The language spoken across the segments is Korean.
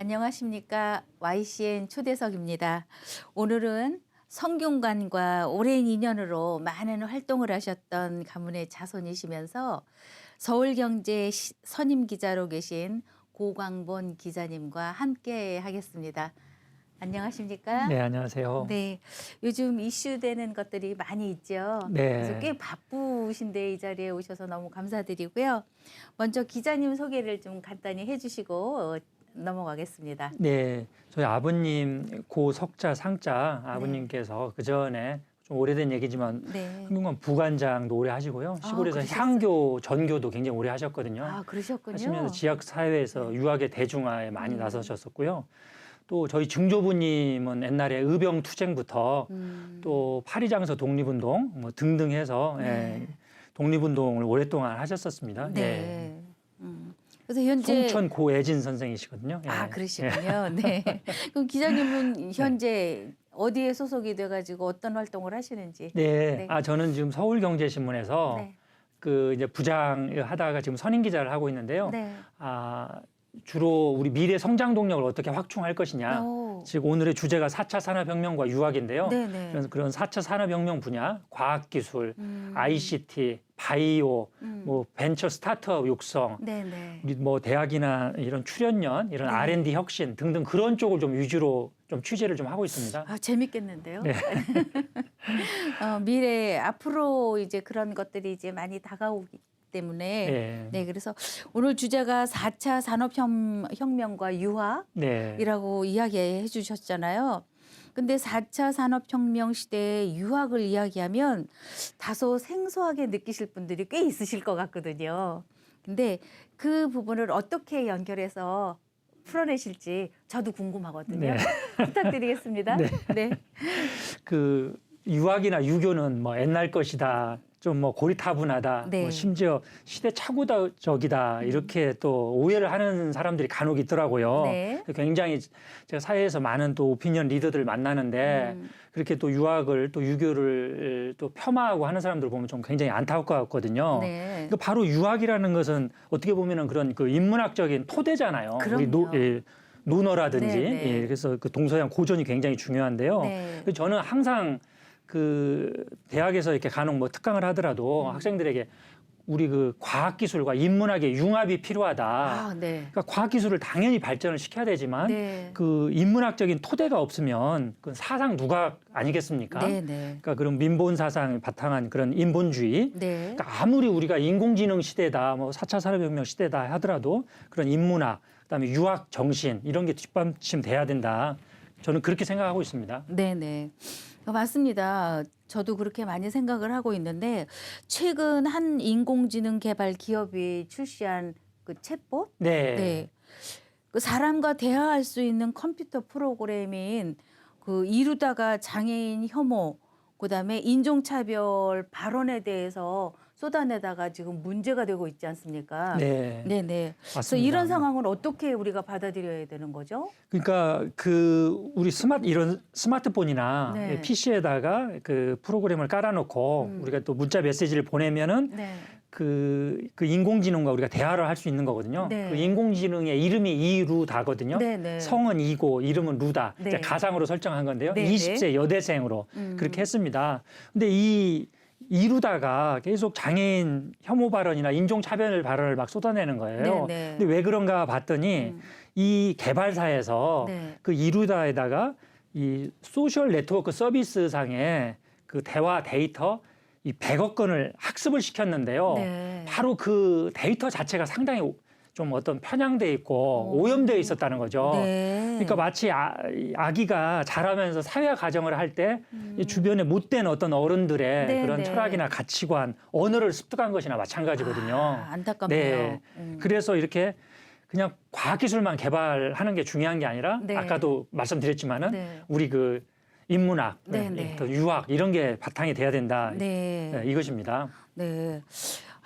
안녕하십니까. YCN 초대석입니다. 오늘은 성균관과 오랜 인연으로 많은 활동을 하셨던 가문의 자손이시면서 서울경제 시- 선임 기자로 계신 고광본 기자님과 함께 하겠습니다. 안녕하십니까? 네, 안녕하세요. 네, 요즘 이슈되는 것들이 많이 있죠. 네. 그래서 꽤 바쁘신데 이 자리에 오셔서 너무 감사드리고요. 먼저 기자님 소개를 좀 간단히 해주시고 어, 넘어가겠습니다. 네, 저희 아버님 고 석자 상자 아버님께서 그 전에 좀 오래된 얘기지만 네. 한국관 부관장도 오래 하시고요. 아, 시골에서 그러셨어요? 향교, 전교도 굉장히 오래 하셨거든요. 아 그러셨군요. 하시면서 지역 사회에서 유학의 대중화에 많이 음. 나서셨었고요. 또 저희 증조부님은 옛날에 의병 투쟁부터 음, 또 파리장서 독립운동 뭐 등등 해서 네. 예, 독립운동을 오랫동안 하셨었습니다. 네. 예. 음. 그래서 현재 송천 고애진 선생이시거든요. 예. 아 그러시군요. 네. 그럼 기자님은 현재 어디에 소속이 돼가지고 어떤 활동을 하시는지. 네. 네. 아 저는 지금 서울경제신문에서 네. 그 이제 부장 하다가 지금 선임 기자를 하고 있는데요. 네. 아 주로 우리 미래 성장 동력을 어떻게 확충할 것이냐. 오. 즉 오늘의 주제가 4차 산업혁명과 유학인데요. 네네. 그래서 그런 4차 산업혁명 분야, 과학기술, 음. ICT, 바이오, 음. 뭐 벤처 스타트업 육성, 네네. 우리 뭐 대학이나 이런 출연연, 이런 네. R&D 혁신 등등 그런 쪽을 좀 위주로 좀 취재를 좀 하고 있습니다. 아 재밌겠는데요. 네. 어, 미래 앞으로 이제 그런 것들이 이제 많이 다가오기 때문에 네. 네 그래서 오늘 주제가 4차 산업혁명과 유학이라고 네. 이야기해 주셨잖아요. 근데 4차 산업혁명 시대의 유학을 이야기하면 다소 생소하게 느끼실 분들이 꽤 있으실 것 같거든요. 근데 그 부분을 어떻게 연결해서 풀어내실지 저도 궁금하거든요. 네. 부탁드리겠습니다. 네. 네. 그 유학이나 유교는 뭐 옛날 것이다. 좀 뭐 고리타분하다. 네. 음. 뭐 심지어 시대 착오적이다. 이렇게 또 오해를 하는 사람들이 간혹 있더라고요. 네. 굉장히 제가 사회에서 많은 또 오피니언 리더들을 만나는데 음. 그렇게 또 유학을 또 유교를 또 폄하하고 하는 사람들 보면 좀 굉장히 안타깝거든요. 네. 그 바로 유학이라는 것은 어떻게 보면은 그런 그 인문학적인 토대잖아요. 우리 노, 그럼요. 예, 논어라든지 네, 네. 예, 그래서 그 동서양 고전이 굉장히 중요한데요. 네. 저는 항상 그 대학에서 이렇게 간혹 뭐 특강을 하더라도 음. 학생들에게 우리 그 과학 기술과 인문학의 융합이 필요하다. 아, 네. 그러니까 과학 기술을 당연히 발전을 시켜야 되지만 네. 그 인문학적인 토대가 없으면 그 사상 누각 아니겠습니까? 네, 네. 그러니까 그런 민본 사상을 바탕한 그런 인본주의. 네. 그러니까 아무리 우리가 인공지능 시대다, 뭐 4차 산업혁명 시대다 하더라도 그런 인문학, 그다음에 유학 정신 이런 게 뒷받침 돼야 된다. 저는 그렇게 생각하고 있습니다. 네, 네. 맞습니다. 저도 그렇게 많이 생각을 하고 있는데 최근 한 인공지능 개발 기업이 출시한 그 챗봇 네. 네. 그 사람과 대화할 수 있는 컴퓨터 프로그램인 그 이루다가 장애인 혐오 그다음에 인종차별 발언에 대해서 쏟아내다가 지금 문제가 되고 있지 않습니까? 네. 네, 네. 그래서. 이런 상황을 어떻게 우리가 받아들여야 되는 거죠? 그러니까 그 우리 스마트 이런 스마트폰이나 네. PC에다가 그 프로그램을 깔아놓고 음. 우리가 또 문자 메시지를 보내면은 네. 그, 그 인공지능과 우리가 대화를 할 수 있는 거거든요. 네. 그 인공지능의 이름이 이루다거든요. 네, 네. 성은 이고 이름은 루다. 네. 가상으로 설정한 건데요. 네, 20세 여대생으로 음. 그렇게 했습니다. 근데 이 이루다가 계속 장애인 혐오 발언이나 인종차별 발언을 막 쏟아내는 거예요. 네, 네. 근데 왜 그런가 봤더니 음. 이 개발사에서 네. 그 이루다에다가 이 소셜 네트워크 서비스 상에 그 대화 데이터 이 100억 건을 학습을 시켰는데요. 네. 바로 그 데이터 자체가 상당히 좀 어떤 편향돼 있고 오. 오염되어 있었다는 거죠. 네. 그러니까 마치 아, 이 아기가 자라면서 사회 가정을 할때 음. 주변에 못된 어떤 어른들의 네, 그런 네. 철학이나 가치관, 언어를 습득한 것이나 마찬가지거든요. 아, 안타깝네요. 네. 음. 그래서 이렇게 그냥 과학기술만 개발하는 게 중요한 게 아니라 네. 아까도 말씀드렸지만은 네. 우리 그 인문학, 네, 네. 또 유학 이런 게 바탕이 돼야 된다. 네. 네, 이것입니다. 네.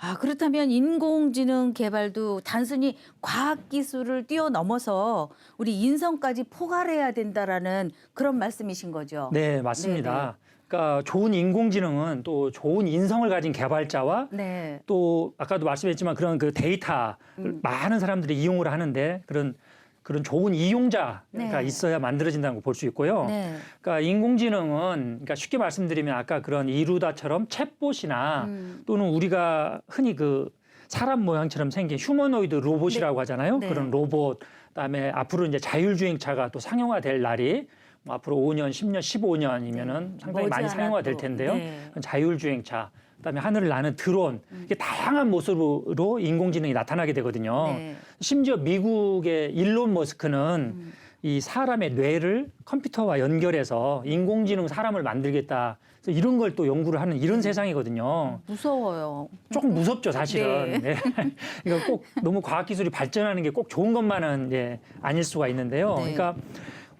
아, 그렇다면 인공지능 개발도 단순히 과학 기술을 뛰어넘어서 우리 인성까지 포괄해야 된다라는 그런 말씀이신 거죠. 네, 맞습니다. 그러니까 좋은 인공지능은 또 좋은 인성을 가진 개발자와 네. 또 아까도 말씀했지만 그런 그 데이터 음. 많은 사람들이 이용을 하는데 그런 그런 좋은 이용자가 네. 있어야 만들어진다는 걸 볼 수 있고요. 네. 그러니까 인공지능은 그러니까 쉽게 말씀드리면 아까 그런 이루다처럼 챗봇이나 음. 또는 우리가 흔히 그 사람 모양처럼 생긴 휴머노이드 로봇이라고 하잖아요. 네. 그런 로봇 그다음에 앞으로 이제 자율주행차가 또 상용화될 날이 뭐 앞으로 5년, 10년, 15년이면은 상당히 많이 상용화될 또. 텐데요. 네. 자율주행차, 그다음에 하늘을 나는 드론 이게 다양한 모습으로 인공지능이 나타나게 되거든요. 네. 심지어 미국의 일론 머스크는 음. 이 사람의 뇌를 컴퓨터와 연결해서 인공지능 사람을 만들겠다. 그래서 이런 걸 또 연구를 하는 이런 세상이거든요. 무서워요. 조금 무섭죠, 사실은. 네. 그러니까 꼭 너무 과학기술이 발전하는 게 꼭 좋은 것만은 예, 아닐 수가 있는데요. 네. 그러니까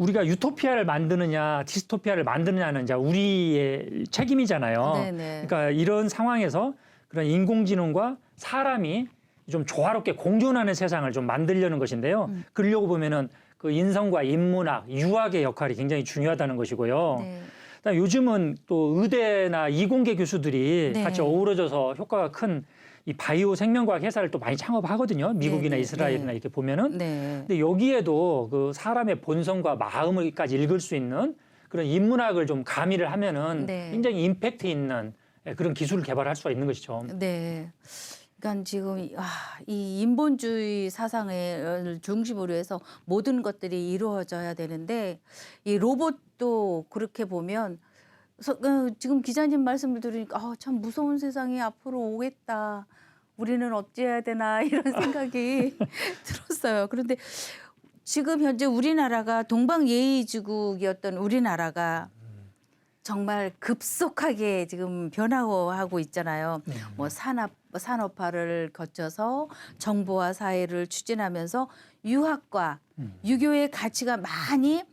우리가 유토피아를 만드느냐, 디스토피아를 만드느냐는 이제 우리의 책임이잖아요. 네, 네. 그러니까 이런 상황에서 그런 인공지능과 사람이 좀 조화롭게 공존하는 세상을 좀 만들려는 것인데요. 음. 그러려고 보면은 그 인성과 인문학, 유학의 역할이 굉장히 중요하다는 것이고요. 네. 그다음에 요즘은 또 의대나 이공계 교수들이 네. 같이 어우러져서 효과가 큰 이 바이오 생명과학 회사를 또 많이 창업하거든요. 미국이나 네, 네, 이스라엘이나 네. 이렇게 보면은. 네. 근데 여기에도 그 사람의 본성과 마음을까지 읽을 수 있는 그런 인문학을 좀 가미를 하면은 네. 굉장히 임팩트 있는 예, 그런 기술을 개발할 수가 있는 것이죠. 네. 그러니까 지금 이- 아, 이 인본주의 사상을 중심으로 해서 모든 것들이 이루어져야 되는데 이 로봇도 그렇게 보면 서- 어, 지금 기자님 말씀을 들으니까 아, 참 무서운 세상이 앞으로 오겠다. 우리는 어찌해야 되나 이런 생각이 들었어요. 그런데 지금 현재 우리나라가 동방예의지국이었던 우리나라가 정말 급속하게 지금 변화하고 있잖아요. 네. 뭐 산업 산업화를 거쳐서 정보화 사회를 추진하면서 유학과 음. 유교의 가치가 많이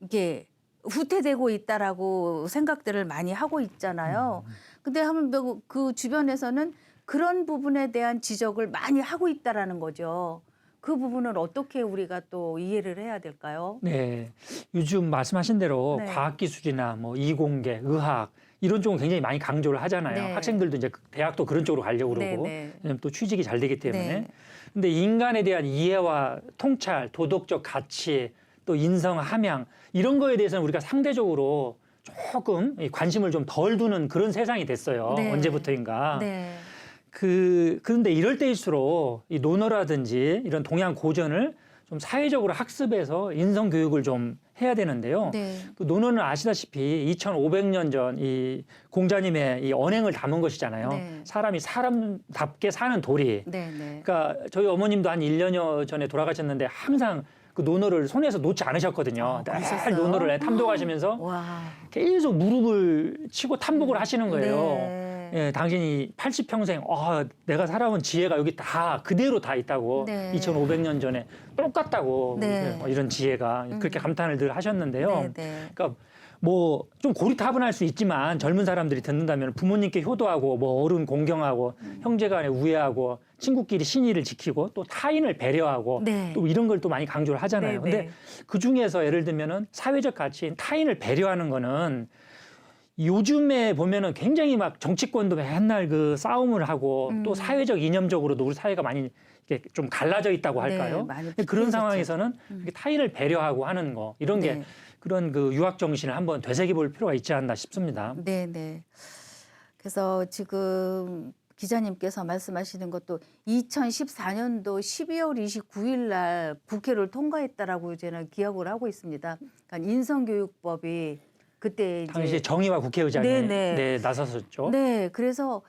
이게 후퇴되고 있다라고 생각들을 많이 하고 있잖아요. 근데 한번 그 주변에서는 그런 부분에 대한 지적을 많이 하고 있다라는 거죠. 그 부분을 어떻게 우리가 또 이해를 해야 될까요? 네. 요즘 말씀하신 대로 네. 과학기술이나 뭐 이공계, 의학 이런 쪽은 굉장히 많이 강조를 하잖아요. 네. 학생들도 이제 대학도 그런 쪽으로 가려고 그러고 네, 네. 또 취직이 잘 되기 때문에. 네. 근데 인간에 대한 이해와 통찰, 도덕적 가치, 또 인성, 함양 이런 거에 대해서는 우리가 상대적으로 조금 이 관심을 좀 덜 두는 그런 세상이 됐어요. 네. 언제부터인가. 네. 그 그런데 이럴 때일수록 이 논어라든지 이런 동양 고전을 좀 사회적으로 학습해서 인성 교육을 좀 해야 되는데요. 네. 그 논어는 아시다시피 2,500년 전 이 공자님의 이 언행을 담은 것이잖아요. 네. 사람이 사람답게 사는 도리. 네, 네. 그러니까 저희 어머님도 한 1년여 전에 돌아가셨는데 항상 그 논어를 손에서 놓지 않으셨거든요. 아, 늘? 논어를 탐독하시면서 와. 계속 무릎을 치고 탐복을 하시는 거예요. 네. 예, 당신이 80평생 아, 내가 살아온 지혜가 여기 다 그대로 다 있다고 네. 2,500년 전에 똑같다고 네. 뭐 이런 지혜가 그렇게 감탄을 늘 하셨는데요. 네, 네. 그러니까 뭐 좀 고리타분할 수 있지만 젊은 사람들이 듣는다면 부모님께 효도하고 뭐 어른 공경하고 음. 형제간에 우애하고 친구끼리 신의를 지키고 또 타인을 배려하고 네. 또 이런 걸 또 많이 강조를 하잖아요. 네, 근데 네. 그 중에서 예를 들면은 사회적 가치인 타인을 배려하는 거는 요즘에 보면은 굉장히 막 정치권도 맨날 그 싸움을 하고 음. 또 사회적 이념적으로도 우리 사회가 많이 이렇게 좀 갈라져 있다고 네, 할까요? 근데 그런. 상황에서는 이렇게 타인을 배려하고 하는 거 이런 게 네. 그런 그 유학 정신을 한번 되새겨 볼 필요가 있지 않나 싶습니다. 네, 네. 그래서 지금 기자님께서 말씀하시는 것도 2014년도 12월 29일 날 국회를 통과했다라고 저는 기억을 하고 있습니다. 그러니까 인성교육법이 그때 이제 당시 정의와 국회의장이 네, 네, 네. 나섰었죠. 네, 그래서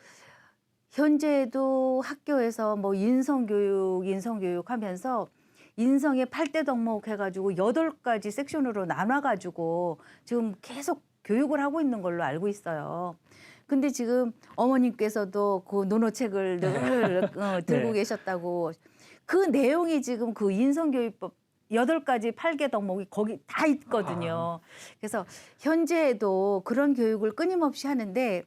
현재도 학교에서 뭐 인성교육, 인성교육 하면서 인성의 팔대 덕목 해가지고 여덟 가지 섹션으로 나눠가지고 지금 계속 교육을 하고 있는 걸로 알고 있어요. 근데 지금 어머님께서도 그 논어책을 늘 어, 들고 네. 계셨다고 그 내용이 지금 그 인성교육법 여덟 가지 팔개 덕목이 거기 다 있거든요. 그래서 현재에도 그런 교육을 끊임없이 하는데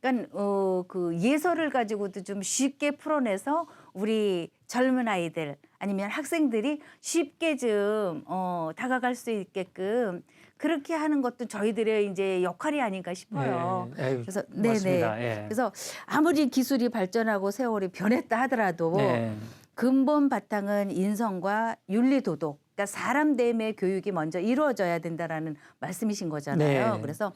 그러니까 어, 그 예설을 가지고도 좀 쉽게 풀어내서 우리 젊은 아이들 아니면 학생들이 쉽게 좀 어, 다가갈 수 있게끔 그렇게 하는 것도 저희들의 이제 역할이 아닌가 싶어요. 네, 에휴, 그래서 네네. 예. 그래서 아무리 기술이 발전하고 세월이 변했다 하더라도 네. 근본 바탕은 인성과 윤리 도덕. 그러니까 사람 대의 교육이 먼저 이루어져야 된다라는 말씀이신 거잖아요. 네. 그래서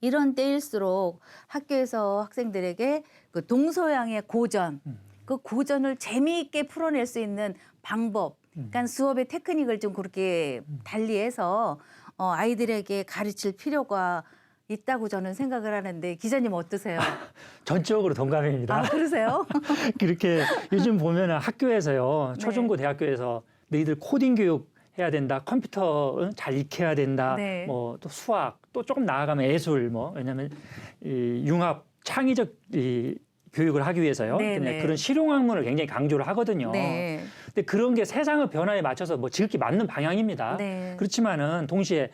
이런 때일수록 학교에서 학생들에게 그 동서양의 고전, 음. 그 고전을 재미있게 풀어낼 수 있는 방법, 음. 그러니까 수업의 테크닉을 좀 그렇게 달리해서 어, 아이들에게 가르칠 필요가 있다고 저는 생각을 하는데 기자님 어떠세요? 전적으로 동감입니다. 아 그러세요? 그렇게 요즘 보면은 학교에서요 네. 초중고 대학교에서 너희들 코딩 교육 해야 된다 컴퓨터 응? 잘 익혀야 된다 네. 뭐또 수학 또 조금 나아가면 예술 뭐 왜냐하면 이 융합 창의적 이 교육을 하기 위해서요 네, 네. 그런 실용 학문을 굉장히 강조를 하거든요. 네. 근데 그런 게 세상의 변화에 맞춰서 뭐 지극히 맞는 방향입니다. 네. 그렇지만은 동시에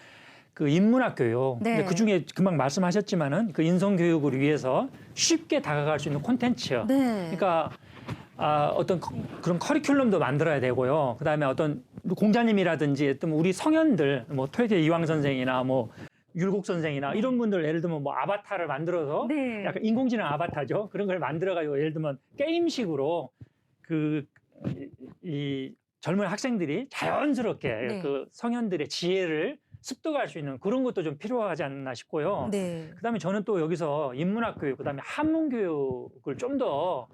그 인문학 교육, 네. 그 중에 금방 말씀하셨지만은 그 인성 교육을 위해서 쉽게 다가갈 수 있는 콘텐츠. 네. 그러니까 아, 어떤 커- 그런 커리큘럼도 만들어야 되고요. 그다음에 어떤 공자님이라든지 또 우리 성현들, 뭐 퇴계 이황 선생이나 뭐 율곡 선생이나 이런 분들 예를 들면 뭐 아바타를 만들어서 네. 약간 인공지능 아바타죠. 그런 걸 만들어 가지고 예를 들면 게임식으로 그 이 젊은 학생들이 자연스럽게 네. 그 성현들의 지혜를 습득할 수 있는 그런 것도 좀 필요하지 않나 싶고요. 네. 그다음에 저는 또 여기서 인문학 교육, 그다음에 한문 교육을 좀 더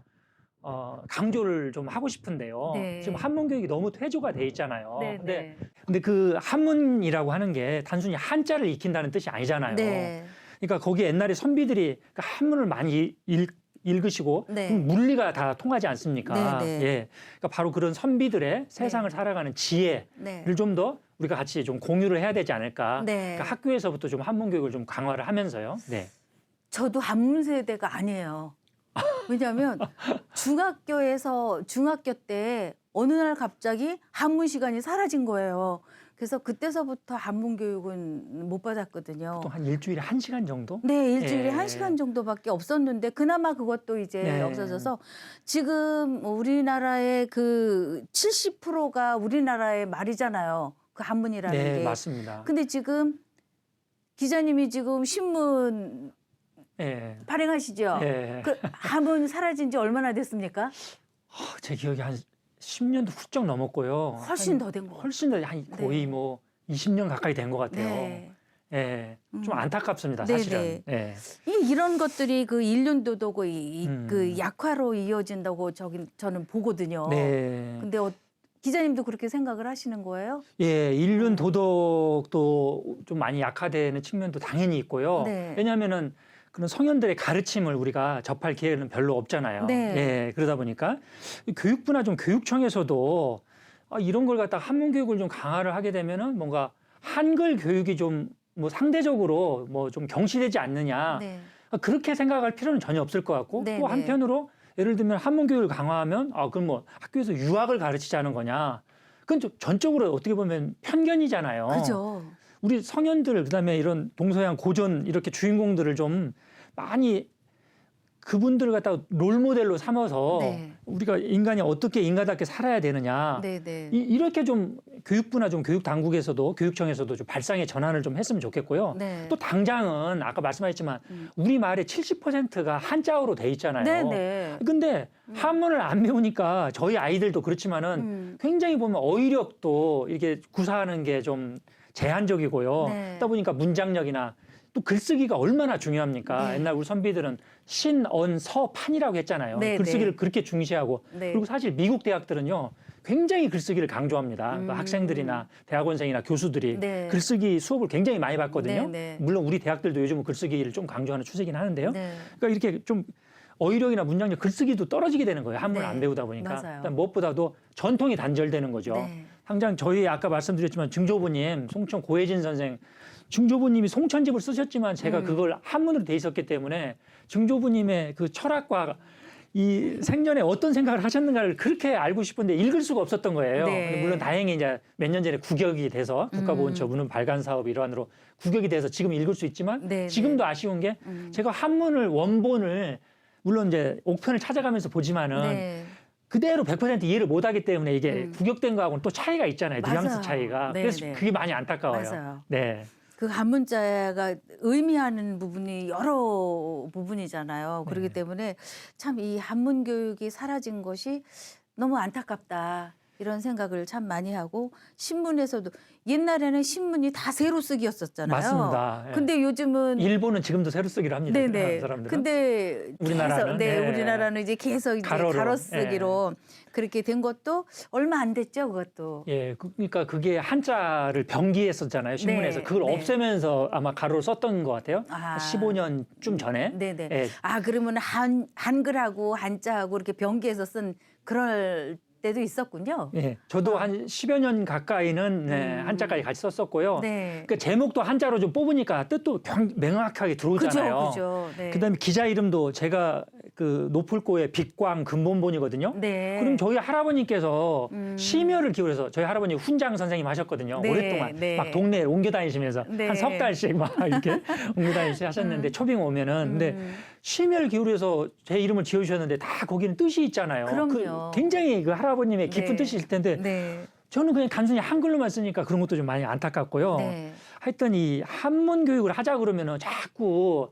어, 강조를 좀 하고 싶은데요. 네. 지금 한문 교육이 너무 퇴조가 돼 있잖아요. 네. 근데, 네. 근데 그 한문이라고 하는 게 단순히 한자를 익힌다는 뜻이 아니잖아요. 네. 그러니까 거기 옛날에 선비들이 그 한문을 많이 읽, 읽으시고 네. 물리가 다 통하지 않습니까? 네, 네. 예. 그러니까 바로 그런 선비들의 세상을 살아가는 지혜를 네. 좀더 우리가 같이 좀 공유를 해야 되지 않을까? 네. 그러니까 학교에서부터 좀 한문 교육을 좀 강화를 하면서요. 네. 저도 한문 세대가 아니에요. 왜냐하면 중학교에서 중학교 때 어느 날 갑자기 한문 시간이 사라진 거예요. 그래서 그때서부터 한문 교육은 못 받았거든요. 또한 일주일에 한 시간 정도? 네, 일주일에 예. 한 시간 정도밖에 없었는데 그나마 그것도 이제 네. 없어져서 지금 우리나라의 그 70%가 우리나라의 말이잖아요. 그 한문이라는 네, 게. 맞습니다. 근데 지금 기자님이 지금 신문 예. 발행하시죠? 예. 그 한문 사라진 지 얼마나 됐습니까? 어, 제 기억이 한 10년도 훌쩍 넘었고요. 훨씬 한- 더된 거. 훨씬 더 한 거의 네. 뭐 20년 가까이 된 것 같아요. 네. 예. 좀 음. 안타깝습니다, 네, 사실은. 네. 예. 이 이런 것들이 그 인륜도도고 이, 음. 그 약화로 이어진다고 저기 저는 보거든요. 네. 근데 어, 기자님도 그렇게 생각을 하시는 거예요? 예, 인륜 도덕도 좀 많이 약화되는 측면도 당연히 있고요. 네. 왜냐하면은 그런 성현들의 가르침을 우리가 접할 기회는 별로 없잖아요. 네. 예, 그러다 보니까 이 교육부나 좀 교육청에서도 아, 이런 걸 갖다 한문 교육을 좀 강화를 하게 되면은 뭔가 한글 교육이 좀 뭐 상대적으로 뭐 좀 경시되지 않느냐 네. 아, 그렇게 생각할 필요는 전혀 없을 것 같고 네, 또 네. 한편으로 예를 들면 한문 교육을 강화하면 아 그럼 뭐 학교에서 유학을 가르치자는 거냐 그건 좀 전적으로 어떻게 보면 편견이잖아요. 그죠. 우리 성현들 그다음에 이런 동서양 고전 이렇게 주인공들을 좀 많이 그분들 을 갖다가 롤 모델로 삼아서 네. 우리가 인간이 어떻게 인간답게 살아야 되느냐 네, 네. 이, 이렇게 좀 교육부나 좀 교육 당국에서도 교육청에서도 좀 발상의 전환을 좀 했으면 좋겠고요. 네. 또 당장은 아까 말씀하셨지만 음. 우리 말의 70%가 한자어로 돼 있잖아요. 네, 네. 근데 한문을 안 배우니까 저희 아이들도 그렇지만은 음. 굉장히 보면 어휘력도 이렇게 구사하는 게 좀 제한적이고요. 네. 그러다 보니까 문장력이나 또 글쓰기가 얼마나 중요합니까? 네. 옛날 우리 선비들은 신, 언, 서, 판이라고 했잖아요. 네, 글쓰기를 네. 그렇게 중시하고 네. 그리고 사실 미국 대학들은요. 굉장히 글쓰기를 강조합니다. 그러니까 음. 학생들이나 대학원생이나 교수들이 네. 글쓰기 수업을 굉장히 많이 받거든요. 네, 네. 물론 우리 대학들도 요즘은 글쓰기를 좀 강조하는 추세긴 하는데요. 네. 그러니까 이렇게 좀 어휘력이나 문장력, 글쓰기도 떨어지게 되는 거예요. 한문을 네, 안 배우다 보니까. 맞아요. 그다음 무엇보다도 전통이 단절되는 거죠. 네. 당장 저희 아까 말씀드렸지만 증조부님, 송천 고혜진 선생, 증조부님이 송천집을 쓰셨지만 제가 음. 그걸 한문으로 돼 있었기 때문에 증조부님의 그 철학과 이 생전에 어떤 생각을 하셨는가를 그렇게 알고 싶은데 읽을 수가 없었던 거예요. 네. 물론 다행히 이제 몇 년 전에 국역이 돼서 국가보훈처 음. 문헌 발간 사업 일환으로 국역이 돼서 지금 읽을 수 있지만 네, 지금도 아쉬운 게 음. 제가 한문을 원본을 물론 이제 옥편을 찾아가면서 보지만은 네. 그대로 100% 이해를 못하기 때문에 이게 음. 국역된 거하고는 또 차이가 있잖아요. 맞아요. 뉘앙스 차이가. 네, 그래서 네. 그게 많이 안타까워요. 맞아요. 네. 그 한문자가 의미하는 부분이 여러 부분이잖아요. 그렇기 네. 때문에 참 이 한문 교육이 사라진 것이 너무 안타깝다. 이런 생각을 참 많이 하고 신문에서도 옛날에는 신문이 다 새로 쓰기였었잖아요. 맞습니다. 예. 근데 요즘은 일본은 지금도 새로 쓰기로 합니다. 네네. 사람들은. 근데 우리나라는? 계속, 네, 예. 우리나라는 이제 계속 이제 가로로. 가로 쓰기로 그렇게 된 것도 얼마 안 됐죠, 그것도. 예, 그- 그러니까 그게 한자를 병기했었잖아요 신문에서 네, 그걸 네. 없애면서 아마 가로를 썼던 것 같아요. 아. 15년쯤 전에. 네네. 예, 아 그러면 한 한글하고 한자하고 이렇게 병기해서 쓴 그럴 때도 있었군요. 예, 저도 한 10여 년 가까이는 네, 음. 한자까지 같이 썼었고요. 네. 그 제목도 한자로 좀 뽑으니까 뜻도 경- 명확하게 들어오잖아요. 그죠, 그죠. 네. 그다음에 기자 이름도 제가 그 노풀고의 빛광 근본본이거든요. 네. 그럼 저희 할아버님께서 음. 심혈을 기울여서 저희 할아버니 훈장 선생님 하셨거든요. 네, 오랫동안 네. 막 동네에 옮겨 다니시면서 네. 한 석 달씩 막 이렇게 옮겨 다니시 하셨는데 초빙 오면은 근데 음. 심혈 기울여서 제 이름을 지어 주셨는데 다 거기는 뜻이 있잖아요. 그럼요. 그 굉장히 그 할아버님의 깊은 네. 뜻이실 텐데 네. 저는 그냥 단순히 한글로만 쓰니까 그런 것도 좀 많이 안타깝고요. 네. 하여튼 이 한문 교육을 하자 그러면은 자꾸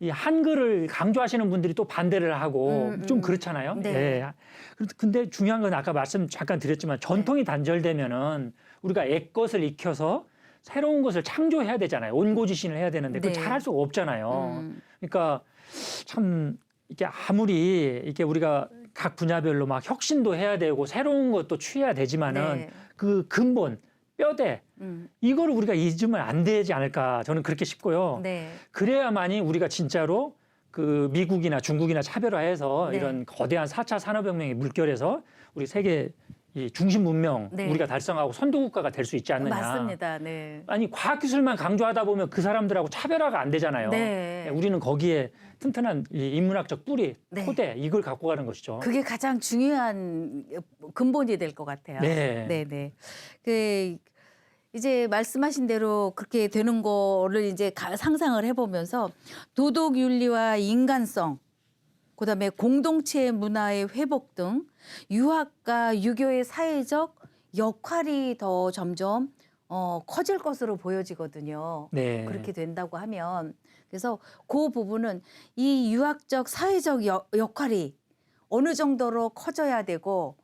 이 한글을 강조하시는 분들이 또 반대를 하고 음, 좀 음. 그렇잖아요. 네. 예. 근데 중요한 건 아까 말씀 잠깐 드렸지만 전통이 단절되면은 우리가 옛것을 익혀서 새로운 것을 창조해야 되잖아요. 온고지신을 해야 되는데 그걸 네. 잘할 수가 없잖아요. 음. 그러니까 참 이게 아무리 이게 우리가 각 분야별로 막 혁신도 해야 되고 새로운 것도 취해야 되지만은 네. 그 근본 뼈대 음. 이걸 우리가 잊으면 안 되지 않을까 저는 그렇게 싶고요. 네. 그래야만이 우리가 진짜로 그 미국이나 중국이나 차별화해서 네. 이런 거대한 4차 산업혁명의 물결에서 우리 세계 이 중심 문명 네. 우리가 달성하고 선도 국가가 될 수 있지 않느냐. 맞습니다. 네. 아니 과학 기술만 강조하다 보면 그 사람들하고 차별화가 안 되잖아요. 네. 우리는 거기에 튼튼한 이 인문학적 뿌리, 네. 토대 이걸 갖고 가는 것이죠. 그게 가장 중요한 근본이 될 것 같아요. 네. 네, 네. 그 이제 말씀하신 대로 그렇게 되는 거를 이제 가- 상상을 해보면서 도덕 윤리와 인간성, 그다음에 공동체 문화의 회복 등 유학과 유교의 사회적 역할이 더 점점 어, 커질 것으로 보여지거든요. 네. 그렇게 된다고 하면 그래서 그 부분은 이 유학적 사회적 여- 역할이 어느 정도로 커져야 되고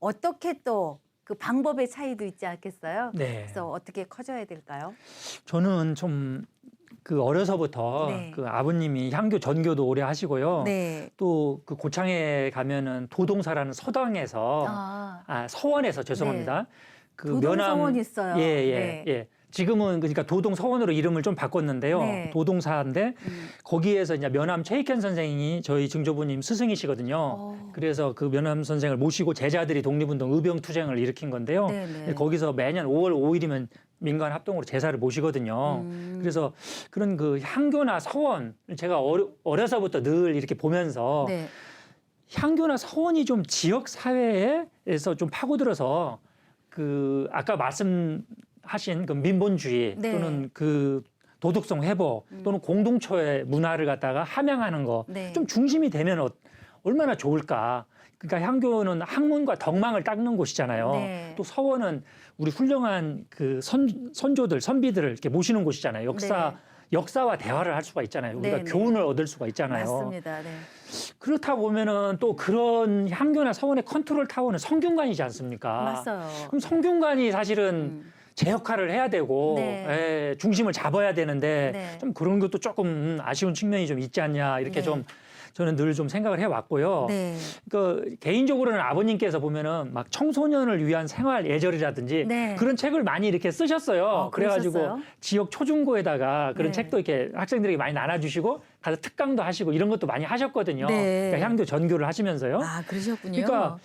어떻게 또 그 방법의 차이도 있지 않겠어요? 네. 그래서 어떻게 커져야 될까요? 저는 좀 그 어려서부터 네. 그 아버님이 향교 전교도 오래 하시고요. 네. 또그 고창에 가면은 도동사라는 서당에서 아, 아, 서원에서 죄송합니다. 그 도동 서원 있어요. 예, 예, 네. 예. 지금은 그러니까 도동 서원으로 이름을 좀 바꿨는데요. 네. 도동사인데 음. 거기에서 이제 면함 최익현 선생이 저희 증조부님 스승이시거든요. 어. 그래서 그 면함 선생을 모시고 제자들이 독립운동 의병 투쟁을 일으킨 건데요. 네네. 거기서 매년 5월 5일이면 민간 합동으로 제사를 모시거든요. 음. 그래서 그런 그 향교나 서원 제가 어려, 어려서부터 늘 이렇게 보면서 네. 향교나 서원이 좀 지역 사회에서 좀 파고들어서 그 아까 말씀하신 그 민본주의 네. 또는 그 도덕성 회복 또는 공동체의 문화를 갖다가 함양하는 거좀 네. 중심이 되면 어- 얼마나 좋을까. 그러니까 향교는 학문과 덕망을 닦는 곳이잖아요. 네. 또 서원은 우리 훌륭한 그 선, 선조들, 선비들을 이렇게 모시는 곳이잖아요. 역사, 역사와 대화를 할 수가 있잖아요. 우리가 네, 네. 교훈을 얻을 수가 있잖아요. 맞습니다. 네. 그렇다 보면은 또 그런 향교나 서원의 컨트롤 타워는 성균관이지 않습니까? 맞아요. 그럼 성균관이 사실은 음. 제 역할을 해야 되고 네. 예, 중심을 잡아야 되는데 네. 좀 그런 것도 조금 음, 아쉬운 측면이 좀 있지 않냐 이렇게 네. 좀 저는 늘 좀 생각을 해왔고요. 네. 그 개인적으로는 아버님께서 보면은 막 청소년을 위한 생활 예절이라든지 네. 그런 책을 많이 이렇게 쓰셨어요. 어, 그래가지고? 지역 초중고에다가 그런 네. 책도 이렇게 학생들에게 많이 나눠주시고 가서 특강도 하시고 이런 것도 많이 하셨거든요. 네. 그러니까 향교 전교를 하시면서요. 아 그러셨군요. 그러니까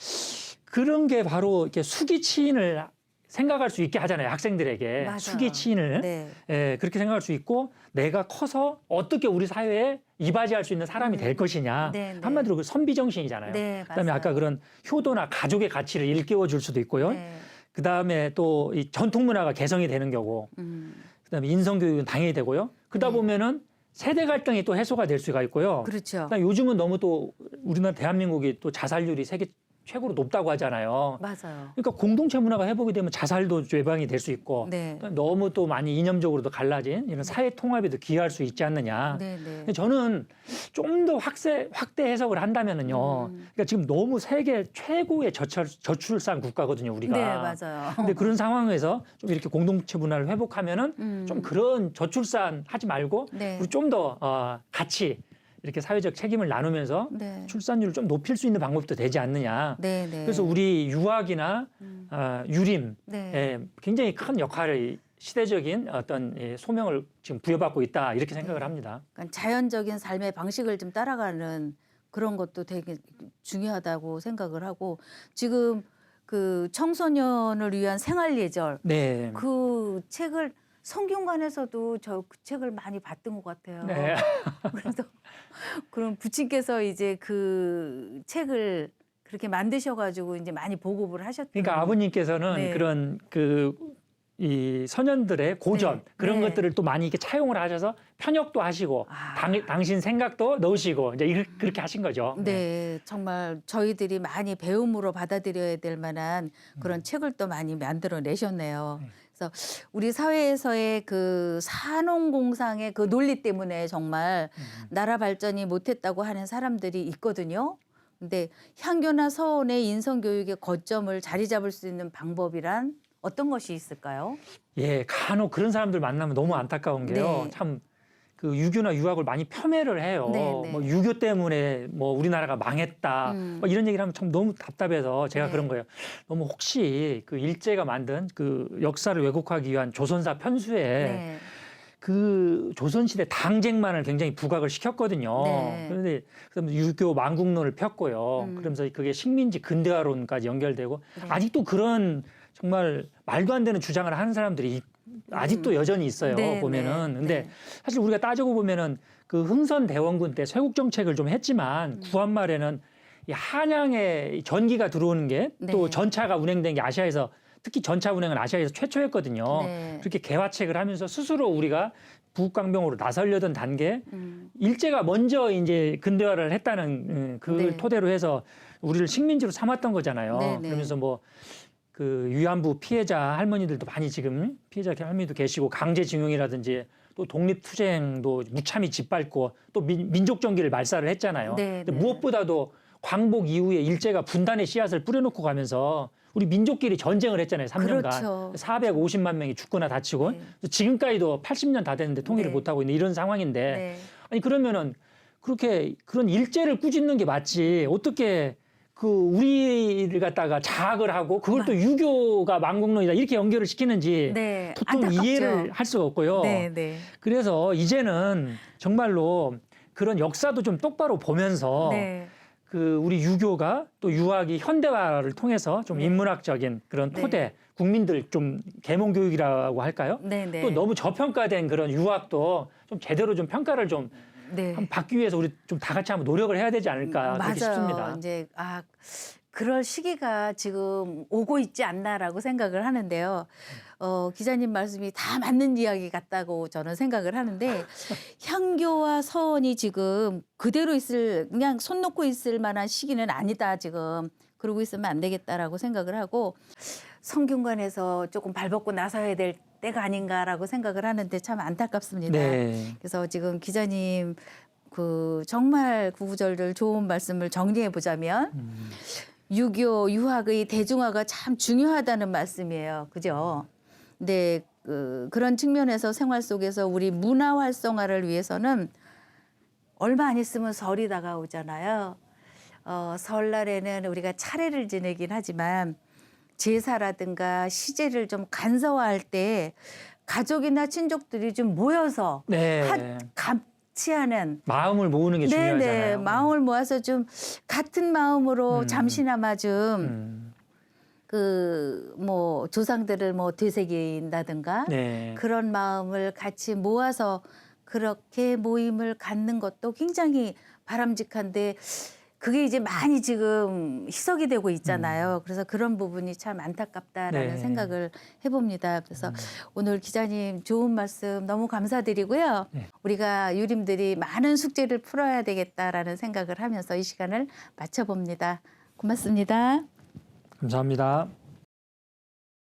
그런 게 바로 이렇게 수기치인을 생각할 수 있게 하잖아요. 학생들에게 맞아요. 수기치인을 네. 예, 그렇게 생각할 수 있고 내가 커서 어떻게 우리 사회에 이바지할 수 있는 사람이 될 것이냐. 네, 네. 한마디로 그 선비 정신이잖아요. 네, 그다음에 맞아요. 아까 그런 효도나 가족의 가치를 일깨워 줄 수도 있고요. 네. 그다음에 또 이 전통 문화가 개성이 되는 교고, 음. 그다음에 인성 교육은 당연히 되고요. 그러다 네. 보면은 세대 갈등이 또 해소가 될 수가 있고요. 그렇죠. 그다음에 요즘은 너무 또 우리나라 대한민국이 또 자살률이 세계 최고로 높다고 하잖아요. 맞아요. 그러니까 공동체 문화가 회복이 되면 자살도 예방이 될 수 있고 네. 또 너무 또 많이 이념적으로도 갈라진 이런 사회 통합에도 기여할 수 있지 않느냐. 네, 네. 근데 저는 좀 더 확대 확대 해석을 한다면은요. 음. 그러니까 지금 너무 세계 최고의 저출, 저출산 국가거든요, 우리가. 네, 맞아요. 근데 그런 상황에서 좀 이렇게 공동체 문화를 회복하면은 음. 좀 그런 저출산 하지 말고 네. 우리 좀 더 어, 같이 이렇게 사회적 책임을 나누면서 네. 출산율을 좀 높일 수 있는 방법도 되지 않느냐. 네, 네. 그래서 우리 유학이나 음. 어, 유림 네. 에 굉장히 큰 역할을 시대적인 어떤 예, 소명을 지금 부여받고 있다 이렇게 생각을 합니다. 그러니까 자연적인 삶의 방식을 좀 따라가는 그런 것도 되게 중요하다고 생각을 하고 지금 그 청소년을 위한 생활 예절 네. 그 책을 성균관에서도 저 그 책을 많이 봤던 것 같아요. 네. 그래서 그럼 부친께서 이제 그 책을 그렇게 만드셔가지고 이제 많이 보급을 하셨던. 그러니까 아버님께서는 네. 그런 그이 소년들의 고전 네. 그런 네. 것들을 또 많이 이렇게 차용을 하셔서 편역도 하시고 아. 당, 당신 생각도 넣으시고 이제 이렇게 그렇게 하신 거죠. 네, 정말 저희들이 많이 배움으로 받아들여야 될 만한 그런 책을 또 많이 만들어 내셨네요. 네. 그래서 우리 사회에서의 그 산업공상의 그 논리 때문에 정말 음. 나라 발전이 못했다고 하는 사람들이 있거든요. 근데 향교나 서원의 인성 교육의 거점을 자리 잡을 수 있는 방법이란 어떤 것이 있을까요? 예, 간혹 그런 사람들 만나면 너무 안타까운 게요. 네. 참. 그 유교나 유학을 많이 폄훼를 해요. 네, 네. 뭐 유교 때문에 뭐 우리나라가 망했다. 음. 뭐 이런 얘기를 하면 참 너무 답답해서 제가 네. 그런 거예요. 너무 혹시 그 일제가 만든 그 역사를 왜곡하기 위한 조선사 편수에 네. 그 조선시대 당쟁만을 굉장히 부각을 시켰거든요. 네. 그런데 그다음에 유교 만국론을 폈고요. 음. 그러면서 그게 식민지 근대화론까지 연결되고 네. 아직도 그런 정말 말도 안 되는 주장을 하는 사람들이 이- 아직도 여전히 있어요. 음. 네, 보면은 네, 근데 네. 사실 우리가 따지고 보면은 그 흥선 대원군 때 쇄국 정책을 좀 했지만 음. 구한 말에는 이 한양에 전기가 들어오는 게또 네. 전차가 운행된 게 아시아에서 특히 전차 운행은 아시아에서 최초였거든요. 네. 그렇게 개화책을 하면서 스스로 우리가 부국강병으로 나서려던 단계 음. 일제가 먼저 이제 근대화를 했다는 음, 그걸 네. 토대로 해서 우리를 식민지로 삼았던 거잖아요. 네, 네. 그러면서 뭐 그 위안부 피해자 할머니들도 많이 지금 피해자 할머니도 계시고 강제징용이라든지 또 독립투쟁도 무참히 짓밟고 또 민, 민족 정기를 말살을 했잖아요. 네, 근데 네. 무엇보다도 광복 이후에 일제가 분단의 씨앗을 뿌려놓고 가면서 우리 민족끼리 전쟁을 했잖아요. 3년간. 그렇죠. 450만 명이 죽거나 다치고 네. 지금까지도 80년 다 됐는데 통일을 네. 못 하고 있는 이런 상황인데 네. 아니 그러면은 그렇게 그런 일제를 꾸짖는 게 맞지 어떻게 그 우리를 갖다가 자학을 하고 그걸 또 유교가 만국론이다 이렇게 연결을 시키는지 네. 보통 안타깝죠. 이해를 할 수가 없고요. 네, 네. 그래서 이제는 정말로 그런 역사도 좀 똑바로 보면서 네. 그 우리 유교가 또 유학이 현대화를 통해서 좀 네. 인문학적인 그런 네. 토대 국민들 좀 계몽 교육이라고 할까요? 네, 네. 또 너무 저평가된 그런 유학도 좀 제대로 좀 평가를 좀 네. 한번 받기 위해서 우리 좀 다 같이 한번 노력을 해야 되지 않을까 그렇게 싶습니다. 이제 아 그럴 시기가 지금 오고 있지 않나라고 생각을 하는데요. 어, 기자님 말씀이 다 맞는 이야기 같다고 저는 생각을 하는데 향교와 서원이 지금 그대로 있을 그냥 손 놓고 있을 만한 시기는 아니다 지금 그러고 있으면 안 되겠다라고 생각을 하고 성균관에서 조금 발벗고 나서야 될 때가 아닌가라고 생각을 하는데 참 안타깝습니다. 네. 그래서 지금 기자님 그 정말 구구절절 좋은 말씀을 정리해 보자면 음, 유교 유학의 대중화가 참 중요하다는 말씀이에요. 그죠? 근데 그, 그런 측면에서 생활 속에서 우리 문화 활성화를 위해서는 얼마 안 있으면 설이 다가오잖아요. 어, 설날에는 우리가 차례를 지내긴 하지만 제사라든가 시제를 좀 간소화할 때 가족이나 친족들이 좀 모여서 네. 하- 같이 하는 마음을 모으는 게 중요하잖아요. 네네 마음을 모아서 좀 같은 마음으로 음. 잠시나마 좀 음, 그뭐 조상들을 뭐 되새긴다든가 네. 그런 마음을 같이 모아서 그렇게 모임을 갖는 것도 굉장히 바람직한데 그게 이제 많이 지금 희석이 되고 있잖아요. 그래서 그런 부분이 참 안타깝다라는 음. 네. 생각을 해봅니다. 그래서 음. 오늘 기자님 좋은 말씀 너무 감사드리고요. 네. 우리가 유림들이 많은 숙제를 풀어야 되겠다라는 생각을 하면서 이 시간을 마쳐봅니다. 고맙습니다. 감사합니다.